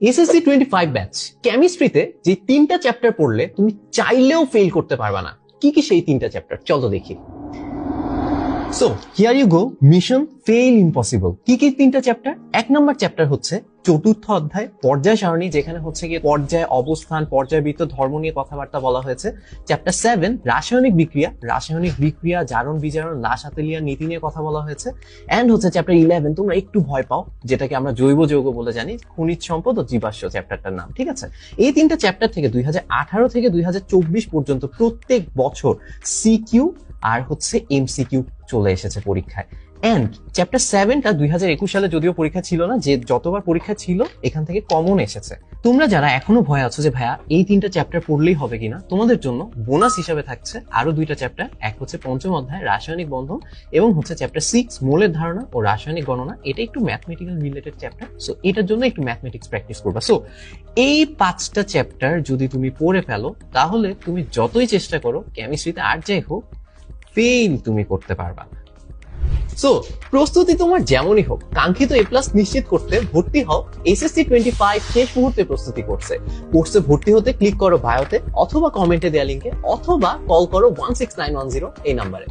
SSC twenty five batch কেমিস্ট্রিতে যে তিনটা চ্যাপ্টার পড়লে তুমি চাইলেও ফেল করতে পারবা না। কি কি সেই তিনটা চ্যাপ্টার চলো দেখি। So here you go mission fail impossible কি কি তিনটা চ্যাপ্টার এক নম্বর চ্যাপ্টার হচ্ছে চতুর্থ অধ্যায়, পর্যায় সারণী, যেখানে হচ্ছে গিয়ে পর্যায়, অবস্থান পর্যায়বৃত্ত ধর্ম নিয়ে কথাবার্তা বলা হয়েছে। চ্যাপ্টার সেভেন রাসায়নিক বিক্রিয়া। রাসায়নিক বিক্রিয়া, জারণ, বিজারণ, লাশ আতেলিয়ার নীতি নিয়ে কথা বলা হয়েছে। অ্যান্ড হচ্ছে চ্যাপ্টার ইলেভেন তোমরা একটু ভয় পাও, যেটাকে আমরা জৈব যৌগ বলে জানি, খনিজ সম্পদ ও জীবাশ্ম চ্যাপ্টারটার নাম, ঠিক আছে? এই তিনটা চ্যাপ্টার থেকে দুই হাজার আঠারো থেকে দুই হাজার চব্বিশ পর্যন্ত প্রত্যেক বছর সিকিউ আর হচ্ছে এমসিকিউ চলে এসেছে পরীক্ষায়। এন্ড চ্যাপ্টার সেভেনটা দুই হাজার একুশ সালে যদিও পরীক্ষা ছিল না, যে যতবার পরীক্ষা ছিল, এখান থেকে কমন এসেছে। তোমরা যারা এখনও ভয় আছো যে, ভাইয়া, এই তিনটা চ্যাপ্টার পড়লেই হবে কিনা? তোমাদের জন্য বোনাস হিসাবে থাকছে আরও দুইটা চ্যাপ্টার এক হচ্ছে পঞ্চম অধ্যায়, রাসায়নিক বন্ধন এবং হচ্ছে চ্যাপ্টার সিক্স মোলের ধারণা ও রাসায়নিক গণনা। এটা একটু ম্যাথমেটিক্যাল রিলেটেড চ্যাপ্টার সো এটার জন্য একটু ম্যাথমেটিক্স প্র্যাকটিস করবা। সো এই পাঁচটা চ্যাপ্টার যদি তুমি পড়ে ফেলো, তাহলে তুমি যতই চেষ্টা করো কেমিস্ট্রিতে আর যাই হোক ফেল তুমি করতে পারবা না। সো প্রস্তুতি তোমার যেমনই হোক, কাঙ্ক্ষিত এ প্লাস নিশ্চিত করতে ভর্তি হও। এসএসসি টোয়েন্টি ফাইভ শেষ মুহূর্তে প্রস্তুতি করছে। কোর্সে ভর্তি হতে ক্লিক করো বায়োতে অথবা কমেন্টে দেওয়া লিঙ্কে অথবা কল করো one six nine one zero এই নাম্বারে